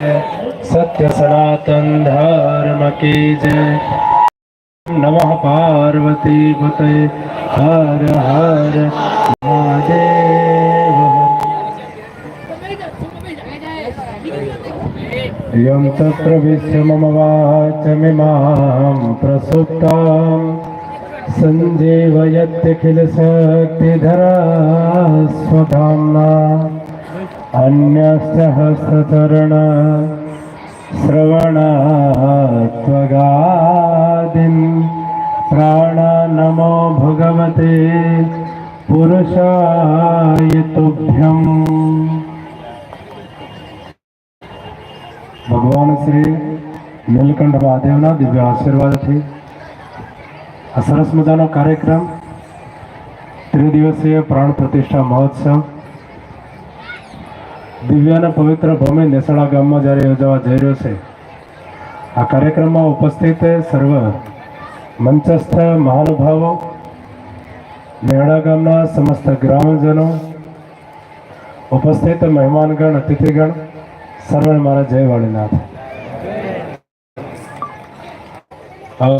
સત્ય સનાતન ધર્મ કી જય નમઃ પાર્વતી પતે હર હર મહાદેવ યમ તત્ર વિશ્ય મમ વાચમિમામ પ્રસુપ્તામ સંજીવયત્યખિલ શક્તિધરા સ્વધામના अन्यसहस्रचरण श्रवणात्वगादिं प्राणानमो भगवते पुरुषाय तुभ्यम् ભગવાન શ્રી નીલકંઠ મહાદેવના દિવ્ય આશીર્વાદથી આ સરસ મજાનો કાર્યક્રમ ત્રિદિવસીય પ્રાણ પ્રતિષ્ઠા મહોત્સવ દિવ્ય અને પવિત્ર ભૂમિ નેસડા ગામમાં જ્યારે યોજાવા જઈ રહ્યો છે, આ કાર્યક્રમમાં ઉપસ્થિત સર્વ મંચસ્થ મહાનુભાવો, નેહડા ગામના સમસ્ત ગ્રામજનો, ઉપસ્થિત મહેમાનગણ, અતિથિગણ, સર્વે મારા જય વાળીનાથ.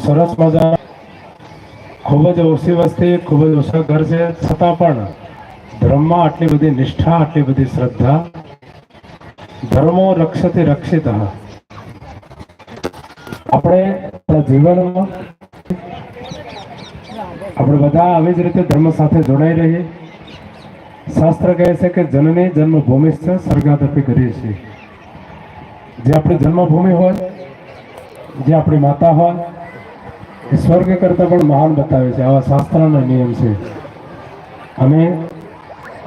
સરસ મજા ખૂબ જ ઓછી વસ્તી, ખૂબ જ ઓછા ઘર છે છતાં પણ ધર્મમાં આટલી બધી નિષ્ઠા, આટલી બધી શ્રદ્ધા ધર્મો રક્ષતે રક્ષિત. આપણે આપણા જીવનમાં આપણે બધા આવી જ રીતે ધર્મ સાથે જોડાઈ રહીએ. શાસ્ત્ર કહે છે કે જનની જન્મભૂમિ છે, સ્વર્ગાદપી કરીએ છીએ. જે આપણી જન્મભૂમિ હોય, જે આપણી માતા હોય, એ સ્વર્ગ કરતાં પણ મહાન બતાવે છે. આવા શાસ્ત્રના નિયમ છે. અને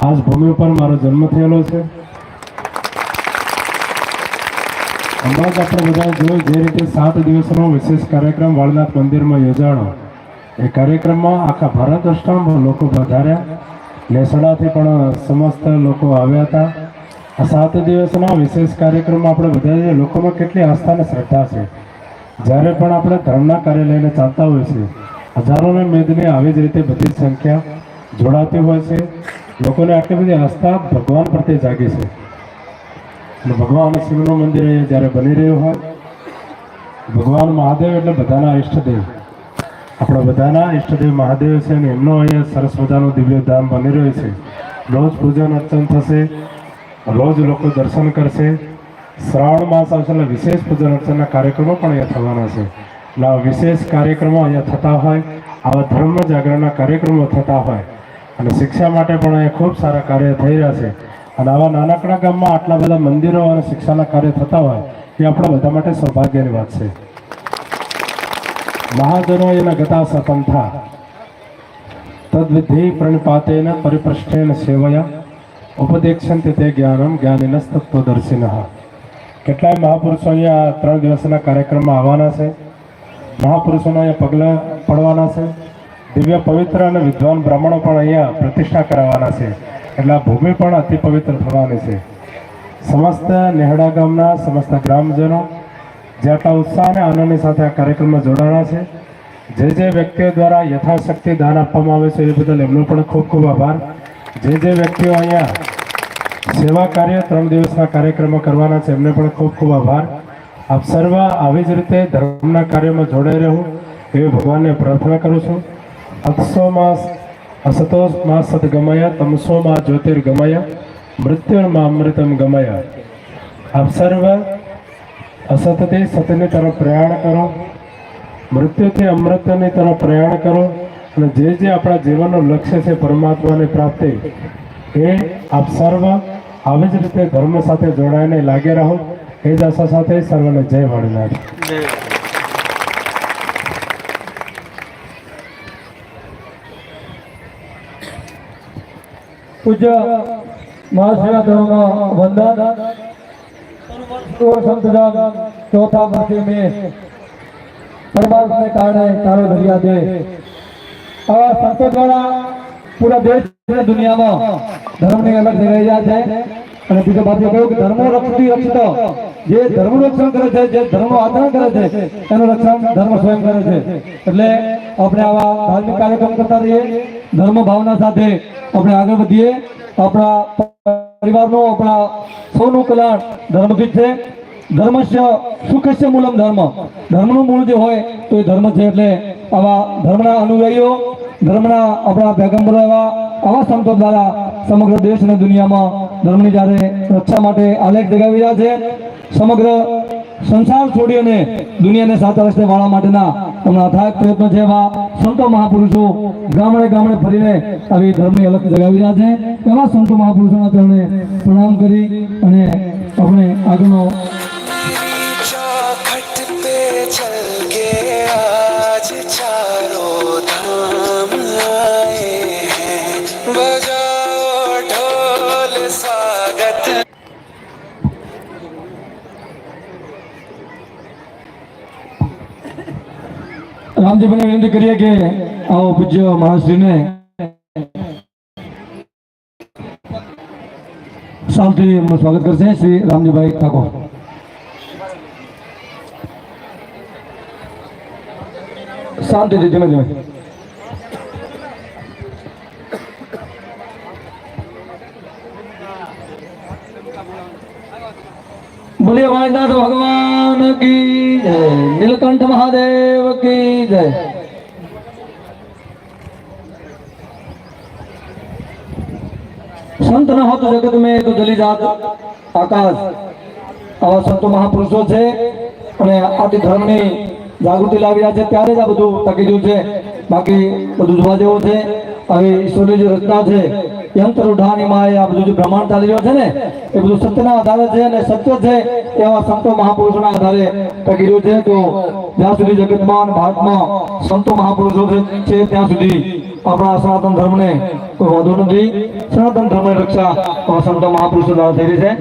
આજ ભૂમિ ઉપર મારો જન્મ થયેલો છે. હમણાં જ આપણે બધા જોયું જે રીતે સાત દિવસનો વિશેષ કાર્યક્રમ વાળનાથ મંદિરમાં યોજાણો. એ કાર્યક્રમમાં આખા ભારત વર્ષમાં લોકો વધાર્યા લેસડાથી પણ સમસ્ત લોકો આવ્યા હતા. આ સાત દિવસના વિશેષ કાર્યક્રમમાં આપણે બધા લોકોમાં કેટલી આસ્થા અને શ્રદ્ધા છે. જ્યારે પણ આપણે ધર્મના કાર્ય લઈને ચાલતા હોય છે હજારોને મેદની આવી જ રીતે બધી સંખ્યા જોડાતી હોય છે. લોકોને આટલી બધી આસ્થા ભગવાન પ્રત્યે જાગી છે. અને ભગવાન શિવનું મંદિર અહીંયા જ્યારે બની રહ્યું હોય, ભગવાન મહાદેવ એટલે બધાના ઈષ્ટદેવ. આપણા બધાના ઈષ્ટદેવ મહાદેવ છે અને એમનો અહીંયા સરસ મજાનું દિવ્ય ધામ બની રહ્યું છે. રોજ પૂજન અર્ચન થશે, રોજ લોકો દર્શન કરશે. શ્રાવણ માસ આવશે એટલે વિશેષ પૂજન અર્ચનના કાર્યક્રમો પણ અહીંયા થવાના છે. એટલે વિશેષ કાર્યક્રમો અહીંયા થતા હોય, આવા ધર્મ જાગરણના કાર્યક્રમો થતા હોય. અને શિક્ષા માટે પણ અહીંયા ખૂબ સારા કાર્ય થઈ રહ્યા છે. અને આવા નાનકડા ગામમાં આટલા બધા મંદિરો અને શિક્ષાના કાર્ય થતા હોય, એ આપણા બધા માટે સૌભાગ્યની વાત છે. મહાજનો એના ગતા સપંથા. તદ્વિધિ પ્રણિપાતેન પરિપૃષ્ઠેન સેવયા. ઉપદેક્ષંતિ તે જ્ઞાનમ જ્ઞાનિનસ્તત્વદર્શિનઃ. કેટલાય મહાપુરુષો અહીંયા ત્રણ દિવસના કાર્યક્રમમાં આવવાના છે. મહાપુરુષોના અહીંયા પગલાં પડવાના છે. દિવ્ય પવિત્ર અને વિદ્વાન બ્રાહ્મણો પણ અહીંયા પ્રતિષ્ઠા કરાવવાના છે. એટલે આ ભૂમિ પણ અતિ પવિત્ર થવાની છે. સમસ્ત નેહડા ગામના સમસ્ત ગ્રામજનો જે આટલા ઉત્સાહ અને આનંદની સાથે આ કાર્યક્રમમાં જોડાણા છે. જે જે વ્યક્તિઓ દ્વારા યથાશક્તિ દાન આપવામાં આવે છે એ બદલ એમનો પણ ખૂબ ખૂબ આભાર. જે જે વ્યક્તિઓ અહીંયા સેવા કાર્ય ત્રણ દિવસના કાર્યક્રમો કરવાના છે એમને પણ ખૂબ ખૂબ આભાર. આપ સર્વ આવી જ રીતે ધર્મના કાર્યમાં જોડાઈ રહું એવી ભગવાનને પ્રાર્થના કરું છું. અક્ષો માસ અસતો માં સદગમય તમસો માં જ્યોતિર્ગમય મૃત્યુમાં અમૃતમ ગમય આપ સર્વ અસતથી સતની તરફ પ્રયાણ કરો મૃત્યુથી અમૃતની તરફ પ્રયાણ કરો અને જે જે આપણા જીવનનું લક્ષ્ય છે પરમાત્માની પ્રાપ્તિ, એ આપ સર્વ આવી જ રીતે ધર્મ સાથે જોડાઈને લાગે રહો. એ જ આશા સાથે સર્વને જય વાળીનાથ પૂજ્ય મહાશિવા ધર્મ વંદન. ચોથા વર્ષે મેં પરમાર્થને કારણે તારો દરિયા છે આવા સંતો દ્વારા પૂરા દેશ દુનિયામાં ધર્મની અલગ થઈ રહ્યા છે. અને બીજો બાજુ કહ્યું કે ધર્મો રક્ષતી રક્ષિત. જે ધર્મ રક્ષણ કરે છે, જે ધર્મનું આચરણ કરે છે, એનું રક્ષણ ધર્મ સ્વયં કરે છે. એટલે આપણે આવા ધાર્મિક કાર્યક્રમ કરતા રહીએ. ધર્મ ભાવના સાથે આપણે આગળ વધીએ. આપણા પરિવારનું, આપણા સૌનું કલ્યાણ ધર્મથી છે. ધર્મસ્ય સુખસ્ય મૂલમ ધર્મ. ધર્મનું મૂળ જે હોય તો એ ધર્મ છે એટલે આવા ધર્મના અનુયાયીઓ ધર્મના આપણા પેગમ્બરો એવા આવા સંતો દ્વારા સમગ્ર દેશ અને દુનિયામાં ધર્મની જ્યારે રક્ષા માટે આલેખ જગાવી રહ્યા છે, સમગ્ર સંસાર છોડી અને દુનિયાને સાચા રસ્તે વાળવા માટેના એમના અથાગ પ્રયત્નો છે એવા સંતો મહાપુરુષો ગામડે ગામડે ફરીને આવી ધર્મની અલગ જગાવી રહ્યા છે. એવા સંતો મહાપુરુષોના તેમણે પ્રણામ કરી અને આપણે આગળનો રામજીભાઈને વિનંતી કરીએ કે આવો પૂજ્ય મહાશ્રીને શાંતિથી એમનું સ્વાગત કરશે શ્રી રામજીભાઈ ઠાકોર શાંતિથી ધીમે ધીમે બોલીએ વાજનાથ ભગવાન કી જય, નીલકંઠ મહાદેવ કી જય. સંત ન હોત જગત મેં તો જલી જાત આકાશ. આવા સંતો મહાપુરુષો છે અને આથી ધર્મની જાગૃતિ લાવી રહ્યા છે, ત્યારે જ આ બધું ટકી રહ્યું છે. બાકી બધું જોવા જેવું છે. હવે ઈશ્વરની જે રચના છે યંત્ર ઉઢાની માં આ બધું જે બ્રહ્માંડ ચાલી રહ્યો છે ને એ બધું સત્યના આધારે છે અને સત્ય છે એવા સંતો મહાપુરુષોના આધારે ટકી છે તો જ્યાં સુધી જગતમાં ભારતમાં સંતો મહાપુરુષો છે ત્યાં સુધી આપણા સનાતન ધર્મને કોઈ વાંધો નથી સનાતન ધર્મની રક્ષા આવા સંતો મહાપુરુષો દ્વારા થઈ રહી છે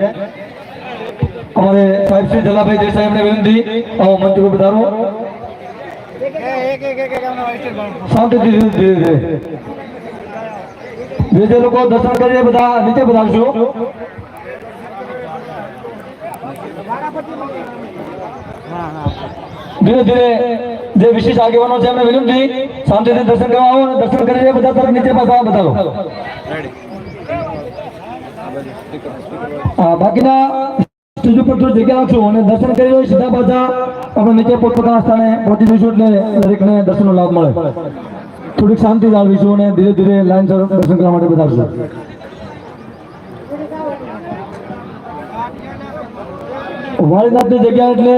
અમારે સાહેબ શ્રી જલાભાઈ દેસાઈ એમને વિનંતી આવો મંચ ઉપર પધારો ધીરે ધીરે જે જે લોકો દર્શન કરીએ બધા નીચે પધારજો ધીરે ધીરે જે વિશેષ આગેવાનો છે એમને વિનંતી શાંતિથી દર્શન કરવા આવો અને દર્શન કરીને બધા તરફ નીચે પાછા બતાવો. બાકીના સ્ટેજ ઉપર થોડી જગ્યા રાખશું અને દર્શન કરી હોય સીધા પાછા આપણે નીચે પોતપોતાના સ્થાને પહોંચી જઈશું એટલે દરેકને દર્શનનો લાભ મળે. થોડીક શાંતિ જાળવીશું અને ધીરે ધીરે લાઈન દર્શન કરવા માટે બતાવશું. વાળીનાથની જગ્યા એટલે